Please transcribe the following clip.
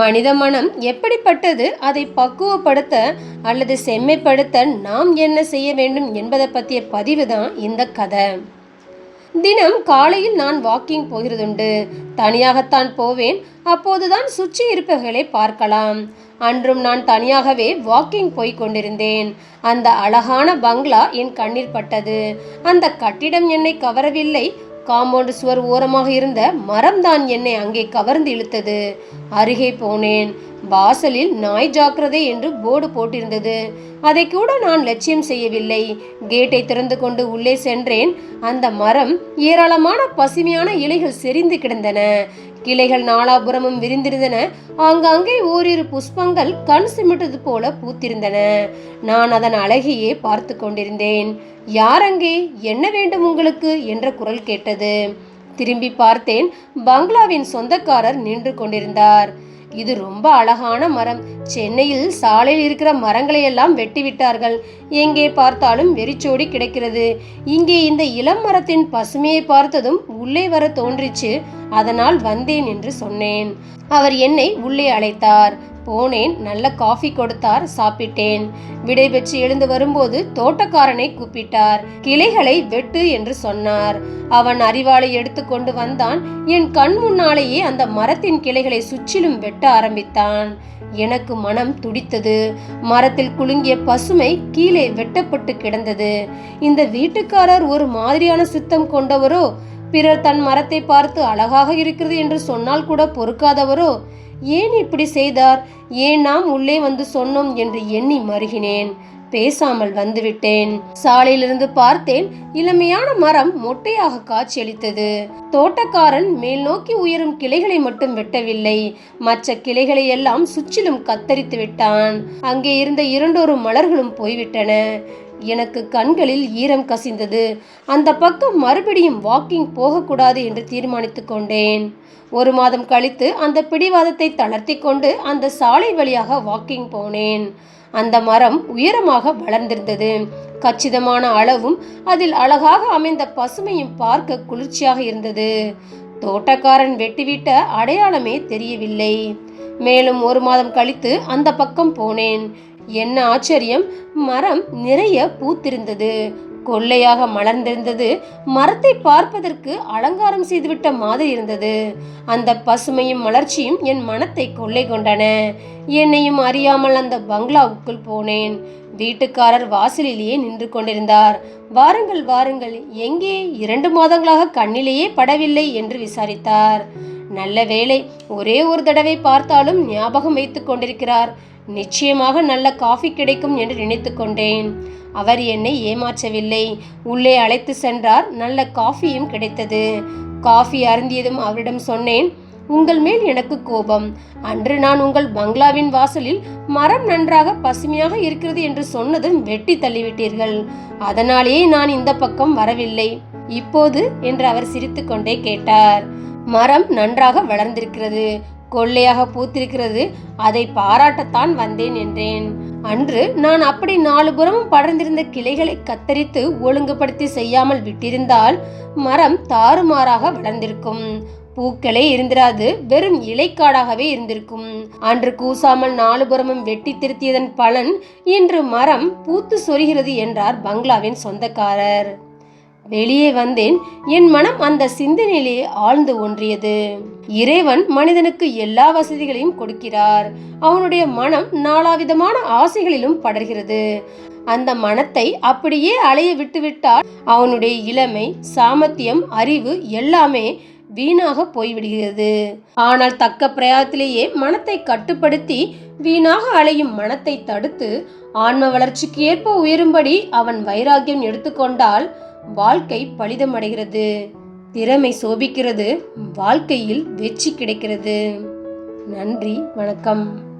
மனித மனம் எப்படிப்பட்டது அதை பக்குவப்படுத்த அல்லது செம்மைப்படுத்த நாம் என்ன செய்ய வேண்டும் என்பதை பற்றிய பதிவு தான் இந்த கதை. தினம் காலையில் நான் வாக்கிங் போகிறதுண்டு. தனியாகத்தான் போவேன். அப்போதுதான் சுற்றி இருப்பவர்களை பார்க்கலாம். அன்றும் நான் தனியாகவே வாக்கிங் போய் கொண்டிருந்தேன். அந்த அழகான பங்களா என் கண்ணில் பட்டது. அந்த கட்டிடம் என்னை கவரவில்லை. காம்பவுண்ட் சுவர் ஓரமாக இருந்த மரம்தான் என்னை அங்கே கவர்ந்து இழுத்தது. அருகே போனேன். வாசலில் நாய் ஜாக்கிரதை என்று போர்டு போட்டிருந்தது. அதை கூட நான் லட்சியம் செய்யவில்லை. கேட்டை திறந்து கொண்டு உள்ளே சென்றேன். அந்த மரம் ஏராளமான பசுமையான இலைகள் செறிந்து கிடந்தன. கிளைகள் நாலாபுரமும் விரிந்திருந்தன. ஆங்காங்கே ஓரிரு புஷ்பங்கள் கண் சிமிட்டது போல பூத்திருந்தன. நான் அதன் அழகையே பார்த்து கொண்டிருந்தேன். யார் அங்கே? என்ன வேண்டும் உங்களுக்கு? என்ற குரல் கேட்டது. திரும்பி பார்த்தேன் பங்களாவின் சொந்தக்காரர் நின்று கொண்டிருந்தார். இது ரொம்ப அழகான மரம். சென்னையில் சாலையில் இருக்கிற மரங்களை எல்லாம் வெட்டி விட்டார்கள் எங்கே பார்த்தாலும் வெறிச்சோடி கிடக்கிறது. இங்கே இந்த இளம் மரத்தின் பசுமையை பார்த்ததும் உள்ளே வர தோன்றிச்சு. அதனால் வந்தேன் என்று சொன்னேன். அவர் என்னை உள்ளே அழைத்தார். போனேன். நல்ல காஃபி கொடுத்தார் சாப்பிட்டேன். விடை பெற்று எழுந்து வரும்போது தோட்டக்காரனை கூப்பிட்டார். கிளைகளை வெட்டு என்று சொன்னார். அவன் அறிவாளை எடுத்துக்கொண்டு வந்தான். என் கண் முன்னாலேயே அந்த மரத்தின் கிளைகளை சுற்றிலும் வெட்ட ஆரம்பித்தான். எனக்கு மனம் துடித்தது. மரத்தில் குலுங்கிய பசுமை கீழே வெட்டப்பட்டு கிடந்தது. இந்த வீட்டுக்காரர் ஒரு மாதிரியான சித்தம் கொண்டவரோ? பிறர் தன் மரத்தை பார்த்து அழகாக இருக்கிறது என்று சொன்னால் கூட பொறுக்காதவரோ? ஏன் இப்படி செய்தார்? ஏன் நாம் உள்ளே வந்து சொன்னோம் என்று எண்ணி மருகினேன். பேசாமல் வந்துவிட்டேன். சாலையிலிருந்து பார்த்தேன் இளமையான மரம் மொட்டையாக காட்சியளித்தது. தோட்டக்காரன் மேல் நோக்கி உயரும் கிளைகளை மட்டும் வெட்டவில்லை. மற்ற கிளைகளை எல்லாம் சுற்றிலும் கத்தரித்து விட்டான். அங்கே இருந்த இரண்டொரு மலர்களும் போய்விட்டன. எனக்கு கண்களில் ஈரம் கசிந்தது. அந்த பக்கம் மறுபடியும் வாக்கிங் போகக்கூடாது என்று தீர்மானித்து கொண்டேன். ஒரு மாதம் கழித்து அந்த பிடிவாதத்தை தளர்த்தி கொண்டு அந்த சாலை வழியாக வாக்கிங் போனேன். அந்த மரம் உயரமாக வளர்ந்திருந்தது. கச்சிதமான அளவும் அதில் அழகாக அமைந்த பசுமையும் பார்க்க குளிர்ச்சியாக இருந்தது. தோட்டக்காரன் வெட்டிவிட்ட அடையாளமே தெரியவில்லை. மேலும் ஒரு மாதம் கழித்து அந்த பக்கம் போனேன். என்ன ஆச்சரியம்? மரம் நிறைய பூத்திருந்தது. கொள்ளையாக மலர்ந்திருந்தது. மரத்தை பார்ப்பதற்கு அலங்காரம் செய்துவிட்ட மாதிரி இருந்தது. அந்த பசுமையும் மலர்ச்சியும் என் மனத்தை கொள்ளை கொண்டன. என்னையும் அறியாமல் அந்த பங்களாவுக்குள் போனேன். வீட்டுக்காரர் வாசலிலேயே நின்று கொண்டிருந்தார். வாருங்கள் வாருங்கள். எங்கே? இரண்டு மாதங்களாக கண்ணிலேயே படவில்லை என்று விசாரித்தார். நல்ல வேளை ஒரே ஒரு தடவை பார்த்தாலும் ஞாபகம் வைத்துக் கொண்டிருக்கிறார். நிச்சயமாக நல்ல காஃபி கிடைக்கும் என்று நினைத்து கொண்டேன். அவர் என்னை ஏமாற்றவில்லை. உள்ளே அழைத்து சென்றார். நல்ல காஃபியும் கிடைத்தது. காஃபி அருந்தியதும் அவரிடம் சொன்னேன் உங்கள் மேல் எனக்கு கோபம். அன்று நான் உங்கள் பங்களாவின் வாசலில் மரம் நன்றாக பசுமையாக இருக்கிறது என்று சொன்னதும் வெட்டி தள்ளிவிட்டீர்கள். அதனாலேயே நான் இந்த பக்கம் வரவில்லை. இப்போது? என்று அவர் சிரித்துக்கொண்டே கேட்டார். மரம் நன்றாக வளர்ந்திருக்கிறது. கொள்ளையாக பூத்திருக்கிறது. அதை பாராட்டத்தான் வந்தேன் என்றேன். அன்று நான் அப்படி நாலு புறமும் படர்ந்திருந்த கிளைகளை கத்தரித்து ஒழுங்குபடுத்தி செய்யாமல் விட்டிருந்தால் மரம் தாறுமாறாக வளர்ந்திருக்கும். பூக்களே இருந்திராது வெறும் இலைக்காடாகவே இருந்திருக்கும். அன்று கூசாமல் நாலு புறமும் வெட்டி திருத்தியதன் பலன் இன்று மரம் பூத்து சொரிகிறது என்றார் பங்களாவின் சொந்தக்காரர். வெளியே வந்தேன். என் மனம் அந்த சிந்தனையிலேயே ஆழ்ந்து ஒன்றியது. இறைவன் மனிதனுக்கு எல்லா வசதிகளையும் கொடுக்கிறார். அவனுடைய மனம் நாலாவிதமான ஆசைகளிலும் படர்கிறது. அந்த மனத்தை அப்படியே அலைய விட்டுவிட்டால் அவனுடைய இளமை சாமர்த்தியம் அறிவு எல்லாமே வீணாக போய்விடுகிறது. ஆனால் தக்க பிரயாத்திலேயே மனத்தை கட்டுப்படுத்தி வீணாக அலையும் மனத்தை தடுத்து ஆன்ம வளர்ச்சிக்கு ஏற்ப உயரும்படி அவன் வைராக்கியம் எடுத்துக்கொண்டால் வாழ்க்கை பலிதமடைகிறது. திறமை சோபிக்கிறது. வாழ்க்கையில் வெற்றி கிடைக்கிறது. நன்றி வணக்கம்.